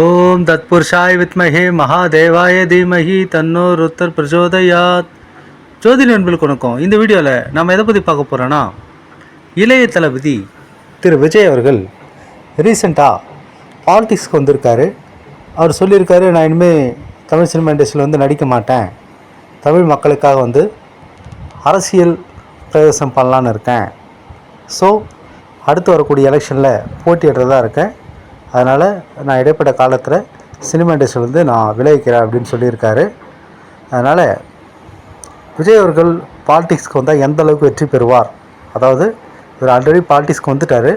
ஓம் தத்புருஷாய வித்மகே மகாதேவாய தீமஹி தன்னோர் ருத்தர் பிரச்சோதயாத் ஜோதி நண்பர்களுக்கு வணக்கம் இந்த வீடியோவில் நம்ம எதை பற்றி பார்க்க போகிறோன்னா இளைய தளபதி திரு விஜய் அவர்கள் ரீசெண்டாக பாலிடிக்ஸ்க்கு வந்திருக்காரு. அவர் சொல்லியிருக்காரு நான் இனிமேல் தமிழ் சினிமா இண்டஸ்ட்ரியில் வந்து நடிக்க மாட்டேன். தமிழ் மக்களுக்காக வந்து அரசியல் பிரவேசம் பண்ணலான்னு இருக்கேன். ஸோ அடுத்து வரக்கூடிய எலெக்ஷனில் போட்டியிடுறதா இருக்கேன். அதனால் நான் இடைப்பட்ட காலத்தில் சினிமா இண்டஸ்ட்ரியிலேருந்து நான் விளைவிக்கிறேன் அப்படின்னு சொல்லியிருக்காரு. அதனால் விஜய் அவர்கள் பாலிடிக்ஸ்க்கு வந்தால் எந்த அளவுக்கு வெற்றி பெறுவார்? அதாவது இவர் ஆல்ரெடி பாலிடிக்ஸ்க்கு வந்துட்டார்.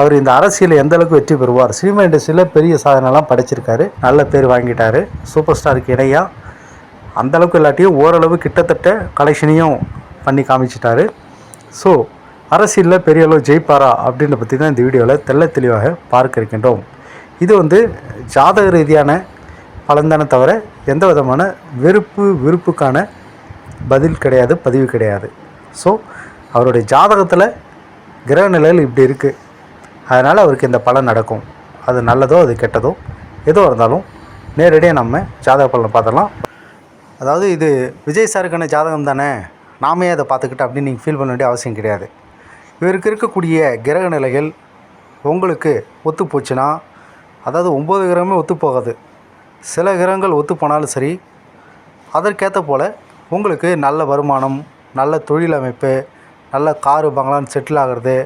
அவர் இந்த அரசியலில் எந்த அளவுக்கு வெற்றி பெறுவார்? சினிமா இண்டஸ்ட்ரியில் பெரிய சாதனைலாம் படைச்சிருக்காரு. நல்ல பேர் வாங்கிட்டார். சூப்பர் ஸ்டாருக்கு இணையாக அந்த அளவுக்கு இல்லாட்டியும் ஓரளவு கிட்டத்தட்ட கலெக்ஷனையும் பண்ணி காமிச்சிட்டாரு. ஸோ அரசியலில் பெரிய அளவு ஜெயிப்பாரா அப்படின்ற பற்றி தான் இந்த வீடியோவில் தெள்ள தெளிவாக பார்க்க இருக்கின்றோம். இது வந்து ஜாதக ரீதியான பலன்தானே தவிர எந்த விதமான வெறுப்பு விருப்புக்கான பதில் கிடையாது பதிவு கிடையாது. ஸோ அவருடைய ஜாதகத்தில் கிரக நிலையில் இப்படி இருக்குது அதனால் அவருக்கு இந்த பலன் நடக்கும். அது நல்லதோ அது கெட்டதோ எதுவாக இருந்தாலும் நேரடியாக நம்ம ஜாதக பலனை பார்த்தலாம் அதாவது இது விஜய் சாருக்கான ஜாதகம் தானே நாமே அதை பார்த்துக்கிட்டு அப்படின்னு நீங்கள் ஃபீல் பண்ண வேண்டிய அவசியம் கிடையாது. இவருக்கு இருக்கக்கூடிய கிரக நிலைகள் உங்களுக்கு ஒத்து போச்சுன்னா அதாவது ஒம்பது கிரகமே ஒத்து போகாது. சில கிரகங்கள் ஒத்து போனாலும் சரி அதற்கேற்ற போல் உங்களுக்கு நல்ல வருமானம் நல்ல தொழில் அமைப்பு நல்ல காரு பங்களான்னு செட்டில் ஆகிறது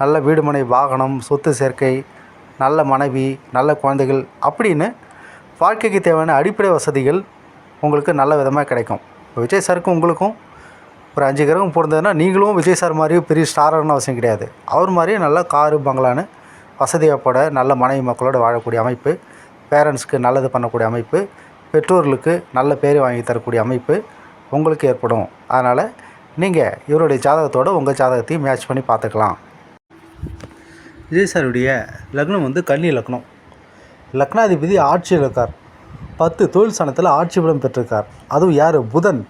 நல்ல வீடுமனை வாகனம் சொத்து சேர்க்கை நல்ல மனைவி நல்ல குழந்தைகள் அப்படின்னு வாழ்க்கைக்கு தேவையான அடிப்படை வசதிகள் உங்களுக்கு நல்ல விதமாக கிடைக்கும். விஜய் சாருக்கும் உங்களுக்கும் ஒரு அஞ்சு கிரகம் பிறந்ததுன்னா நீங்களும் விஜய் சார் மாதிரியும் பெரிய ஸ்டாரர்னு அவசியம் கிடையாது. அவர் மாதிரியே நல்லா காரு பங்களான்னு வசதியாக போட நல்ல மனைவி மக்களோடு வாழக்கூடிய அமைப்பு பேரண்ட்ஸ்க்கு நல்லது பண்ணக்கூடிய அமைப்பு பெற்றோர்களுக்கு நல்ல பேர் வாங்கி தரக்கூடிய அமைப்பு உங்களுக்கு ஏற்படும். அதனால் நீங்கள் இவருடைய ஜாதகத்தோடு உங்கள் ஜாதகத்தையும் மேட்ச் பண்ணி பார்த்துக்கலாம். விஜய் சாருடைய லக்னம் வந்து கன்னி லக்னம். லக்னாதிபதி ஆட்சியில் இருக்கார். பத்து தொழில் சனத்தில் ஆட்சி பலம் பெற்றிருக்கார். அதுவும் யார்? புதன்.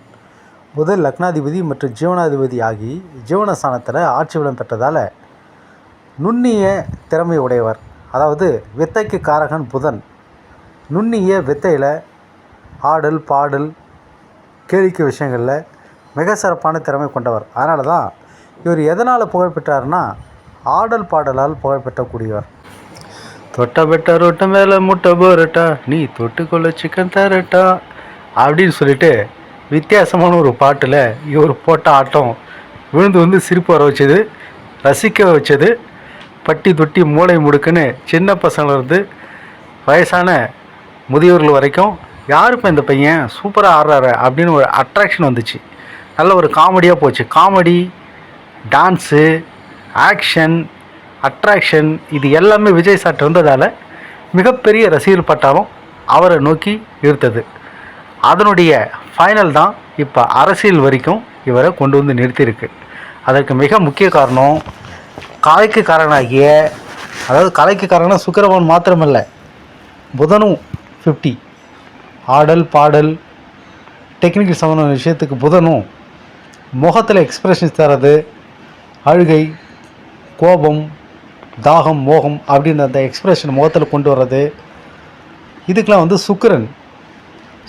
புதன் லக்னாதிபதி மற்றும் ஜீவனாதிபதி ஆகி ஜீவனஸ்தானத்தில் ஆட்சி வளம் பெற்றதால் நுண்ணிய திறமை உடையவர். அதாவது வித்தைக்கு காரகன் புதன். நுண்ணிய வித்தையில் ஆடல் பாடல் கேளிக்கை விஷயங்களில் மிக சிறப்பான திறமை கொண்டவர். அதனால தான் இவர் எதனால் புகழ்பெற்றார்னா ஆடல் பாடலால் புகழ் பெற்றக்கூடியவர். தொட்ட பெட்ட ரொட்ட மேலே முட்டை போரட்டா நீ தொட்டுக்கொள்ள சிக்கன் தரட்டா அப்படின்னு சொல்லிட்டு வித்தியாசமான ஒரு பாட்டில் இவர் போட்ட ஆட்டம் விழுந்து வந்து சிரிப்பு வர வச்சது ரசிக்க வச்சது பட்டி தொட்டி மூளை முடுக்குன்னு சின்ன பசங்கள்லேருந்து வயசான முதியோர்கள் வரைக்கும் யாருக்கும் இந்த பையன்? சூப்பராக ஆடுறாரு அப்படின்னு ஒரு அட்ராக்ஷன் வந்துச்சு. நல்ல ஒரு காமெடியாக போச்சு. காமெடி டான்ஸு ஆக்ஷன் அட்ராக்ஷன் இது எல்லாமே விஜய் சாட் வந்ததால் மிகப்பெரிய ரசிகர் பட்டாலும் அவரை நோக்கி ஈர்த்தது. அதனுடைய ஃபைனல் தான் இப்போ அரசியல் வரைக்கும் இவரை கொண்டு வந்து நிறுத்தியிருக்கு. அதற்கு மிக முக்கிய காரணம் கலைக்கு காரனாகிய அதாவது கலைக்கு காரணம் சுக்கிரவன் மாத்திரமல்ல புதனும் ஃபிஃப்டி ஆடல் பாடல் டெக்னிக்கல் சம்மந்தமான விஷயத்துக்கு புதனும் முகத்தில் எக்ஸ்பிரஷன்ஸ் தரது அழுகை கோபம் தாகம் மோகம் அப்படின்ற அந்த எக்ஸ்பிரஷன் முகத்தில் கொண்டு வர்றது இதுக்கெலாம் வந்து சுக்கிரன்.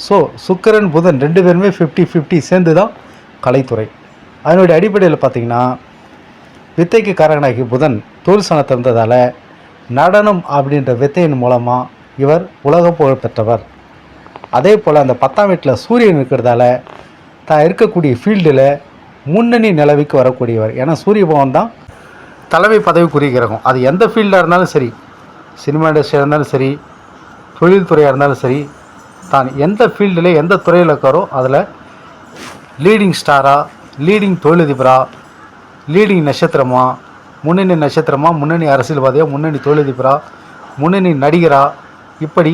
ஸோ சுக்கரன் புதன் ரெண்டு பேருமே ஃபிஃப்டி ஃபிஃப்டி சேர்ந்து தான் கலைத்துறை. அதனுடைய அடிப்படையில் பார்த்திங்கன்னா வித்தைக்கு காரகனாகி புதன் தோல் சனத்தை இருந்ததால் நடனம் அப்படின்ற வித்தையின் மூலமாக இவர் உலக புகழ் பெற்றவர். அதே போல் அந்த பத்தாம் வீட்டில் சூரியன் இருக்கிறதால தான் இருக்கக்கூடிய ஃபீல்டில் முன்னணி நிலவிக்கு வரக்கூடியவர். ஏன்னா சூரிய பவன் தான் தலைமை பதவி குறிக்கிறோம் அது எந்த ஃபீல்டாக இருந்தாலும் சரி சினிமா இண்டஸ்ட்ரியாக இருந்தாலும் சரி தொழில்துறையாக இருந்தாலும் சரி தான் எந்த ஃபீல்டில் எந்த துறையில் இருக்காரோ அதில் லீடிங் ஸ்டாரா லீடிங் தொழிலதிபரா லீடிங் நட்சத்திரமா முன்னணி நட்சத்திரமா முன்னணி அரசியல்வாதியாக முன்னணி தொழிலதிபரா முன்னணி நடிகரா இப்படி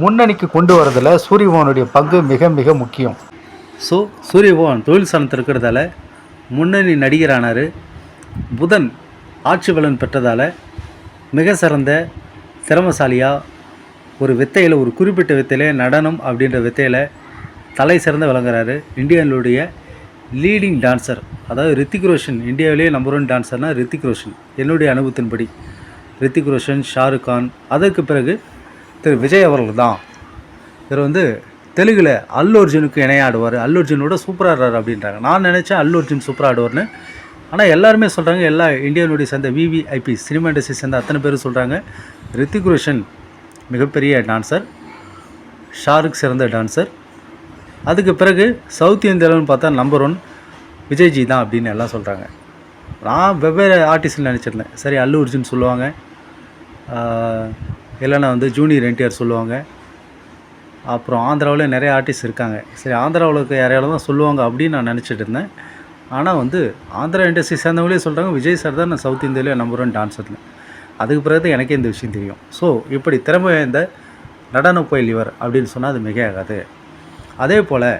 முன்னணிக்கு கொண்டு வரதில் சூரியபவனுடைய பங்கு மிக மிக முக்கியம். ஸோ சூரியபவன் தொழில் ஸ்தானத்தில் இருக்கிறதால முன்னணி நடிகரானார். புதன் ஆட்சி பலன் பெற்றதால் மிக சிறந்த திறமசாலியாக ஒரு வித்தையில் ஒரு குறிப்பிட்ட வித்தையில் நடனம் அப்படின்ற வித்தையில் தலை சிறந்து விளங்குறாரு. இந்தியாவிலுடைய லீடிங் டான்ஸர் அதாவது ரித்திக் ரோஷன். இந்தியாவிலேயே நம்பர் ஒன் டான்ஸர்னால் ரித்திக் ரோஷன். என்னுடைய அனுபவத்தின்படி ரித்திக் ரோஷன் ஷாருக் கான். அதற்கு பிறகு திரு விஜய் அவர்கள் தான். இவர் வந்து தெலுங்கில் அல்லு அர்ஜுனுக்கு இணையாடுவார். அல்லு அர்ஜுனோட சூப்பராக ஆடுறாரு அப்படின்றாங்க. நான் நினச்சேன் அல்லு அர்ஜுன் சூப்பராக ஆடுவார்னு. ஆனால் எல்லாருமே சொல்கிறாங்க எல்லா இந்தியனுடைய சேர்ந்த விவிஐபி சினிமா இண்டஸ்ட்ரி சேர்ந்த அத்தனை பேரும் சொல்கிறாங்க ரித்திக் ரோஷன் மிகப்பெரிய டான்சர் ஷாருக் சிறந்த டான்சர் அதுக்கு பிறகு சவுத் இந்தியாவில்னு பார்த்தா நம்பர் ஒன் விஜய்ஜி தான் அப்படின்னு எல்லாம் சொல்கிறாங்க நான் வெவ்வேறு ஆர்டிஸ்ட்னு நினச்சிருந்தேன். சரி அல்லு அர்ஜுன் சொல்லுவாங்க. இல்லைன்னா வந்து ஜூனியர் என்டிஆர் சொல்லுவாங்க. அப்புறம் ஆந்திராவில் நிறைய ஆர்டிஸ்ட் இருக்காங்க. சரி ஆந்திராவில் இருக்க யாரையாலும் தான் சொல்லுவாங்க அப்படின்னு நான் நினச்சிட்டு இருந்தேன். ஆனால் வந்து ஆந்திரா இண்டஸ்ட்ரி சேர்ந்தவங்களே சொல்கிறாங்க விஜய் சார் தான் நான் சவுத் இந்தியாவிலே நம்பர் ஒன் டான்ஸர்னு அதுக்கு பிறகு தான் எனக்கே இந்த விஷயம் தெரியும். ஸோ இப்படி திறமை வாய்ந்த நடன புயல் இவர் அப்படின்னு சொன்னால் அது மிகையாகாது. அதே போல்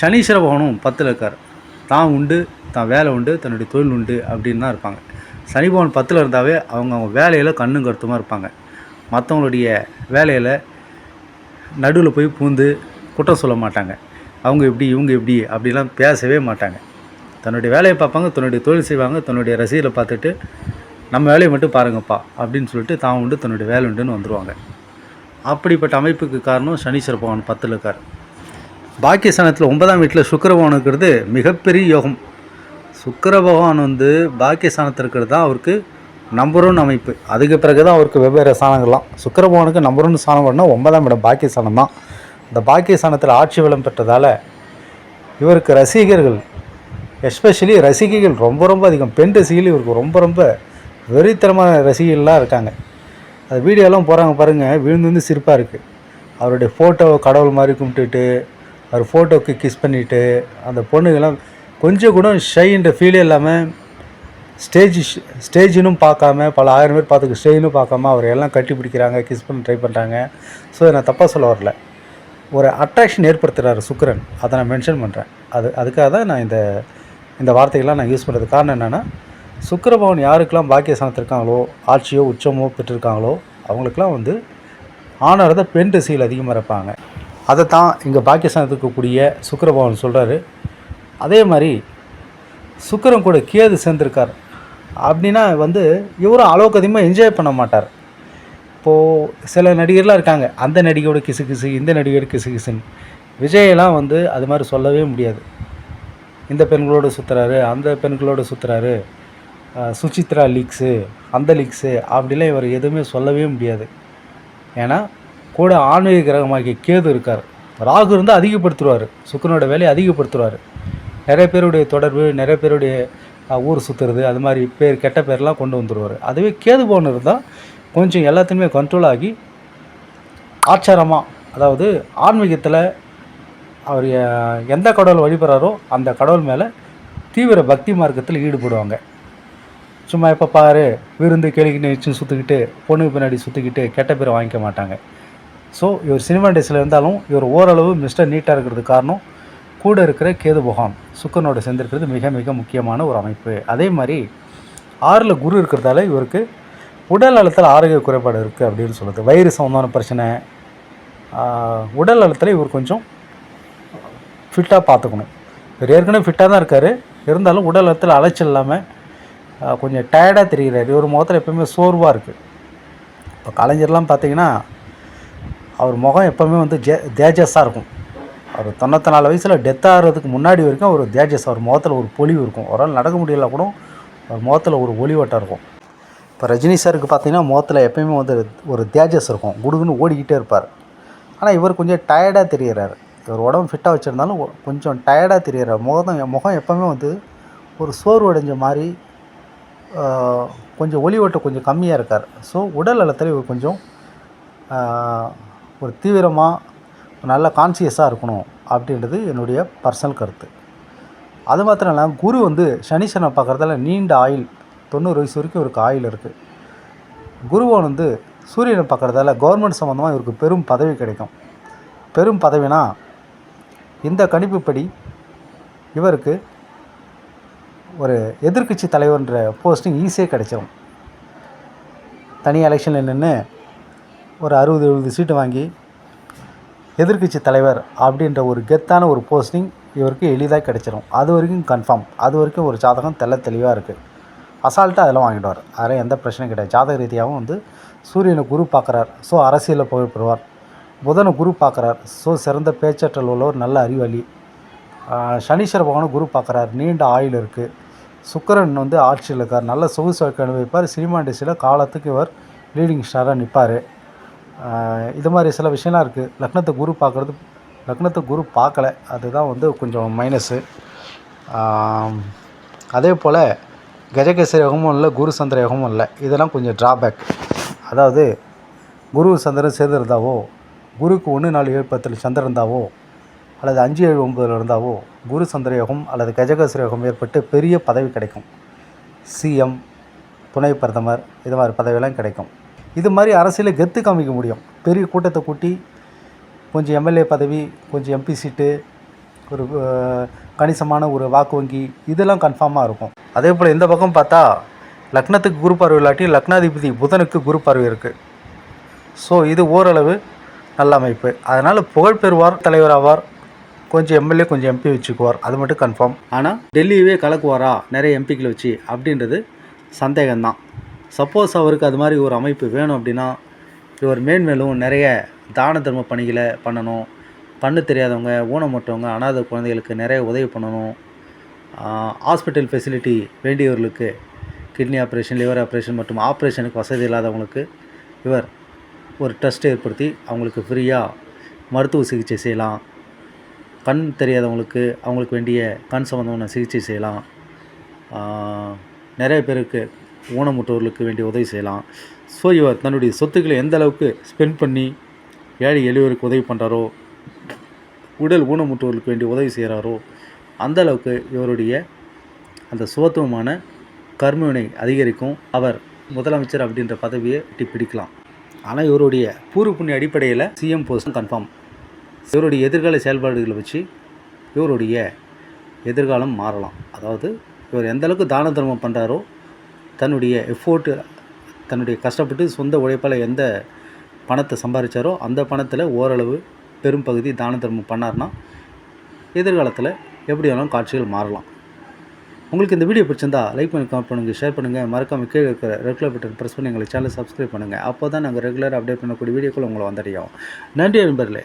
சனீஸ்வர பகவானும் பத்தில் இருக்கார். தான் உண்டு தான் வேலை உண்டு தன்னுடைய தொழில் உண்டு அப்படின்னு தான் இருப்பாங்க. சனி பகவான் பத்தில் இருந்தாவே அவங்க அவங்க வேலையில் கண்ணும் கருத்துமாக இருப்பாங்க. மற்றவங்களுடைய வேலையில் நடுவில் போய் பூந்து குற்றம் சொல்ல மாட்டாங்க. அவங்க இப்படி இவங்க இப்படி அப்படிலாம் பேசவே மாட்டாங்க. தன்னுடைய வேலையை பார்ப்பாங்க தன்னுடைய தொழில் செய்வாங்க தன்னுடைய ரசிகளை பார்த்துட்டு நம்ம வேலையை மட்டும் பாருங்கப்பா அப்படின்னு சொல்லிட்டு தான் உண்டு தன்னுடைய வேலை உண்டுன்னு வந்துடுவாங்க அப்படிப்பட்ட அமைப்புக்கு காரணம் சனீஸ்வர பகவான் பத்தில் இருக்கார். பாக்கியஸ்தானத்தில் ஒன்பதாம் வீட்டில் சுக்கர பகவான் இருக்கிறது மிகப்பெரிய யோகம். சுக்கர பகவான் வந்து பாக்கியஸ்தானத்தில் இருக்கிறது தான் அவருக்கு நம்பர் ஒன் அமைப்பு. அதுக்கு பிறகு தான் அவருக்கு வெவ்வேறு ஸ்தானங்கள்லாம். சுக்கர பகவானுக்கு நம்பர் ஒன் ஸ்தானம் வரணும் ஒன்பதாம் இடம் பாக்கியஸ்தானம் தான். இந்த பாக்கியஸ்தானத்தில் ஆட்சி வளம் பெற்றதால் இவருக்கு ரசிகர்கள் எஸ்பெஷலி ரசிகைகள் ரொம்ப ரொம்ப அதிகம். பெண் ரசிகைகள் இவருக்கு ரொம்ப ரொம்ப வெறித்தனமான ரசிகர்கள்லாம் இருக்காங்க. அது வீடியோலாம் போகிறாங்க பாருங்கள் விழுந்து வந்து சிரிப்பாக இருக்குது அவருடைய ஃபோட்டோவை கடவுள் மாதிரி கும்பிட்டுட்டு அவர் ஃபோட்டோவுக்கு கிஸ் பண்ணிவிட்டு அந்த பொண்ணுங்கெல்லாம் கொஞ்சம் கூட ஷைன்ற ஃபீலே இல்லாமல் ஸ்டேஜ் ஸ்டேஜினும் பார்க்காம பல ஆயிரம் பேர் பார்த்துக்கு ஸ்டேஜினும் பார்க்காம அவர் எல்லாம் கட்டி பிடிக்கிறாங்க கிஸ் பண்ண ட்ரை பண்ணுறாங்க ஸோ நான் தப்பாக சொல்ல வரல. ஒரு அட்ராக்ஷன் ஏற்படுத்துகிறாரு சுக்கரன். அதை நான் மென்ஷன் பண்ணுறேன் அது அதுக்காக தான் நான் இந்த இந்த வார்த்தைகள்லாம் நான் யூஸ் பண்ணுறது காரணம் என்னென்னா சுக்கிரபவன் யாருக்கெல்லாம் பாக்கியஸ்தானத்தில் இருக்காங்களோ ஆட்சியோ உச்சமோ பெற்றிருக்காங்களோ அவங்களுக்கெல்லாம் வந்து ஆனாரத பெண் திசையில் அதிகமாக இருப்பாங்க. அதை தான் இங்கே பாக்கியஸ்தானத்துக்கு இருக்கக்கூடிய சுக்கரபவன் சொல்கிறாரு அதே மாதிரி சுக்கரன் கூட கேது சேர்ந்துருக்கார். அப்படின்னா வந்து இவரும் அளவுக்கு அதிகமாக என்ஜாய் பண்ண மாட்டார். இப்போது சில நடிகர்லாம் இருக்காங்க. அந்த நடிகையோட கிசு கிசு இந்த நடிகர் கிசு கிசுன்னு. விஜயெல்லாம் வந்து அது மாதிரி சொல்லவே முடியாது. இந்த பெண்களோடு சுற்றுறாரு அந்த பெண்களோடு சுற்றுறாரு சுசித்ரா லீக்ஸு அந்த லீக்ஸு அப்படிலாம் இவர் எதுவுமே சொல்லவே முடியாது. ஏன்னா கூட ஆன்மீக கிரகமாகிய கேது இருக்கார். ராகு இருந்தால் அதிகப்படுத்துவார். சுக்கரனோட வேலையை அதிகப்படுத்துவார். நிறைய பேருடைய தொடர்பு நிறைய பேருடைய ஊர் சுற்றுறது அது மாதிரி பேர் கெட்ட பேர்லாம் கொண்டு வந்துடுவார் அதுவே கேது போன இருந்தால் கொஞ்சம் எல்லாத்தையுமே கண்ட்ரோல் ஆகி ஆச்சாரமாக அதாவது ஆன்மீகத்தில் அவர் எந்த கடவுள் வழிபடுறாரோ அந்த கடவுள் மேலே தீவிர பக்தி மார்க்கத்தில் ஈடுபடுவாங்க. சும்மா எப்போ பாரு விருந்து கேளிக்கிட்டு வச்சு சுற்றிக்கிட்டு பொண்ணுக்கு பின்னாடி சுற்றிக்கிட்டு கெட்ட பேரை வாங்கிக்க மாட்டாங்க. ஸோ இவர் சினிமா டேஸில் இருந்தாலும் இவர் ஓரளவு மிஸ்டர் நீட்டாக இருக்கிறதுக்கு காரணம் கூட இருக்கிற கேது புகான் சுக்கரனோட சேர்ந்துருக்கிறது மிக மிக முக்கியமான ஒரு அமைப்பு. அதே மாதிரி ஆறில் குரு இருக்கிறதால இவருக்கு உடல் நலத்தில் ஆரோக்கிய குறைபாடு இருக்குது அப்படின்னு சொல்லுது வயிறு சம்மந்தமான பிரச்சனை உடல் நலத்தில் இவர் கொஞ்சம் ஃபிட்டாக பார்த்துக்கணும். இவர் ஏற்கனவே ஃபிட்டாக தான் இருக்கார். இருந்தாலும் உடல் நலத்தில் அலைச்சல் இல்லாமல் கொஞ்சம் டயர்டாக தெரிகிறார் இவர் முகத்தில் எப்பவுமே சோர்வாக இருக்குது இப்போ கலைஞர்லாம் பார்த்தீங்கன்னா அவர் முகம் எப்போவுமே வந்து ஜே தேஜஸாக இருக்கும். அவர் தொண்ணூற்றி நாலு வயசில் டெத் ஆகிறதுக்கு முன்னாடி வரைக்கும் அவர் தேஜஸ். அவர் முகத்தில் ஒரு பொலிவு இருக்கும். அவரால் நடக்க முடியல கூட அவர் முகத்தில் ஒரு ஒளிவட்டம் இருக்கும். இப்போ ரஜினி சாருக்கு பார்த்தீங்கன்னா முகத்தில் எப்பயுமே வந்து ஒரு தேஜஸ் இருக்கும். குடுகுன்னு ஓடிக்கிட்டே இருப்பார். ஆனால் இவர் கொஞ்சம் டயர்டாக தெரிகிறார் இவர் உடம்பு ஃபிட்டாக வச்சுருந்தாலும் கொஞ்சம் டயர்டாக தெரிகிறார் முகம் முகம் எப்போவுமே வந்து ஒரு சோர்வு அடைஞ்ச மாதிரி கொஞ்சம் ஒளி ஓட்டம் கொஞ்சம் கம்மியாக இருக்கார். ஸோ உடல் நலத்தில் இவர் கொஞ்சம் ஒரு தீவிரமாக நல்ல கான்சியஸாக இருக்கணும் அப்படின்றது என்னுடைய பர்சனல் கருத்து. அது மாத்திரம் இல்லாமல் குரு வந்து சனீஸ்வரனை பார்க்குறதால நீண்ட ஆயில் தொண்ணூறு வயசு வரைக்கும் இவருக்கு ஆயில் இருக்குது குருவன் வந்து சூரியனை பார்க்குறதால கவர்மெண்ட் சம்மந்தமாக இவருக்கு பெரும் பதவி கிடைக்கும். பெரும் பதவினா இந்த கணிப்புப்படி இவருக்கு ஒரு எதிர்க்கட்சி தலைவர்ன்ற போஸ்டிங் ஈஸியாக கிடைச்சிரும். தனி எலெக்ஷனில் நின்று ஒரு அறுபது எழுபது சீட்டு வாங்கி எதிர்க்கட்சி தலைவர் அப்படின்ற ஒரு கெத்தான ஒரு போஸ்டிங் இவருக்கு எளிதாக கிடச்சிரும். அது வரைக்கும் கன்ஃபார்ம் அது வரைக்கும் ஒரு ஜாதகம் தெள்ள தெளிவாக இருக்குது அசால்ட்டாக அதெல்லாம் வாங்கிடுவார் அதில் எந்த பிரச்சனையும் கிடையாது. ஜாதக ரீதியாகவும் வந்து சூரியனை குரு பார்க்குறார். ஸோ அரசியலில் புகழ்பெறுவார். புதனை குரு பார்க்குறார். ஸோ சிறந்த பேச்சாற்றல் உள்ளவர் நல்ல அறிவாளி சனீஸ்வர பகவானை குரு பார்க்குறார். நீண்ட ஆயுள் இருக்குது சுக்கரன் வந்து ஆட்சியில் இருக்கார். நல்ல சொகுசு வாழ்க்கை அனுபவிப்பார். சினிமா இண்டஸ்ட்ரியில் காலத்துக்கு இவர் லீடிங் ஸ்டாராக நிற்பார் இது மாதிரி சில விஷயம்லாம் இருக்குது லக்னத்தை குரு பார்க்குறது லக்னத்தை குரு பார்க்கல. அதுதான் வந்து கொஞ்சம் மைனஸு அதே போல் கஜகேசரி யோகமும் இல்லை குரு சந்திர யோகமும் இல்லை. இதெல்லாம் கொஞ்சம் ட்ராபேக் அதாவது குரு சந்திரன் சேர்ந்திருந்தாவோ குருக்கு ஒன்று நாலு ஏழு பத்தில் சந்திரன் இருந்தாவோ அல்லது அஞ்சு ஏழு ஒன்பதில் இருந்தாவோ குரு சந்திரயோகம் அல்லது கஜகேசரி ஏற்பட்டு பெரிய பதவி கிடைக்கும். சிஎம் துணை பிரதமர் இது மாதிரி பதவியெல்லாம் கிடைக்கும். இது மாதிரி அரசியலில் கெத்து காமிக்க முடியும். பெரிய கூட்டத்தை கூட்டி கொஞ்சம் எம்எல்ஏ பதவி கொஞ்சம் எம்பி சீட்டு ஒரு கணிசமான ஒரு வாக்கு வங்கி இதெல்லாம் கன்ஃபார்மாக இருக்கும். அதே போல் இந்த பக்கம் பார்த்தா லக்னத்துக்கு குரு பார்வை இல்லாட்டி லக்னாதிபதி புதனுக்கு குரு பார்வை இருக்குது ஸோ இது ஓரளவு நல்ல அமைப்பு. அதனால் புகழ் பெறுவார் கொஞ்சம் எம்எல்ஏ கொஞ்சம் எம்பி வச்சுக்குவார். அது மட்டும் கன்ஃபார்ம் ஆனால் டெல்லியவே கலக்குவாரா? நிறைய எம்பிக்களை வச்சு அப்படின்றது சந்தேகம்தான். சப்போஸ் அவருக்கு அது மாதிரி ஒரு அமைப்பு வேணும் அப்படின்னா இவர் மேன்மேலும் நிறைய தான தர்ம பணிகளை பண்ணணும். பண்ண தெரியாதவங்க ஊனமுட்டவங்க அனாத குழந்தைகளுக்கு நிறைய உதவி பண்ணணும். ஹாஸ்பிட்டல் ஃபெசிலிட்டி வேண்டியவர்களுக்கு கிட்னி ஆப்ரேஷன் லிவர் ஆப்ரேஷன் மற்றும் ஆப்ரேஷனுக்கு வசதி இல்லாதவங்களுக்கு இவர் ஒரு ட்ரஸ்ட் ஏற்படுத்தி அவங்களுக்கு ஃப்ரீயாக மருத்துவ சிகிச்சை செய்யலாம். கண் தெரியாதவங்களுக்கு அவங்களுக்கு வேண்டிய கண் சம்மந்தமான சிகிச்சை செய்யலாம். நிறைய பேருக்கு ஊனமுற்றோர்களுக்கு வேண்டிய உதவி செய்யலாம். ஸோ இவர் தன்னுடைய சொத்துக்களை எந்த அளவுக்கு ஸ்பெண்ட் பண்ணி ஏழை எளியோருக்கு உதவி பண்ணுறாரோ உடல் ஊனமுற்றோர்களுக்கு வேண்டிய உதவி செய்கிறாரோ அந்த அளவுக்கு இவருடைய அந்த சுகத்துவமான கர்மவினை அதிகரிக்கும். அவர் முதலமைச்சர் அப்படின்ற பதவியை எட்டி பிடிக்கலாம். ஆனால் இவருடைய பூர்வ புண்ணிய அடிப்படையில் சிஎம் போஸ்ட் கன்ஃபார்ம் இவருடைய எதிர்கால செயல்பாடுகளை வச்சு இவருடைய எதிர்காலம் மாறலாம். அதாவது இவர் எந்த அளவுக்கு தான தர்மம் பண்ணுறாரோ தன்னுடைய எஃபோர்ட்டு தன்னுடைய கஷ்டப்பட்டு சொந்த உழைப்பால் எந்த பணத்தை சம்பாதிச்சாரோ அந்த பணத்தில் ஓரளவு பெரும் பகுதி தான தர்மம் பண்ணார்னா எதிர்காலத்தில் எப்படி வேணாலும் காட்சிகள் மாறலாம். உங்களுக்கு இந்த வீடியோ பிடிச்சிருந்தா லைக் பண்ணி கமெண்ட் பண்ணுங்கள் ஷேர் பண்ணுங்கள் மறக்காமல் கீழே இருக்கிற ரெகுலர் பட்டன் ப்ரெஸ் பண்ணி எங்களை சேனல் சப்ஸ்கிரைப் பண்ணுங்கள் அப்போ தான் நாங்கள் ரெகுலர் அப்டேட் பண்ணக்கூடிய வீடியோக்கள் உங்களை வந்தடையும். நன்றி நண்பர்களே.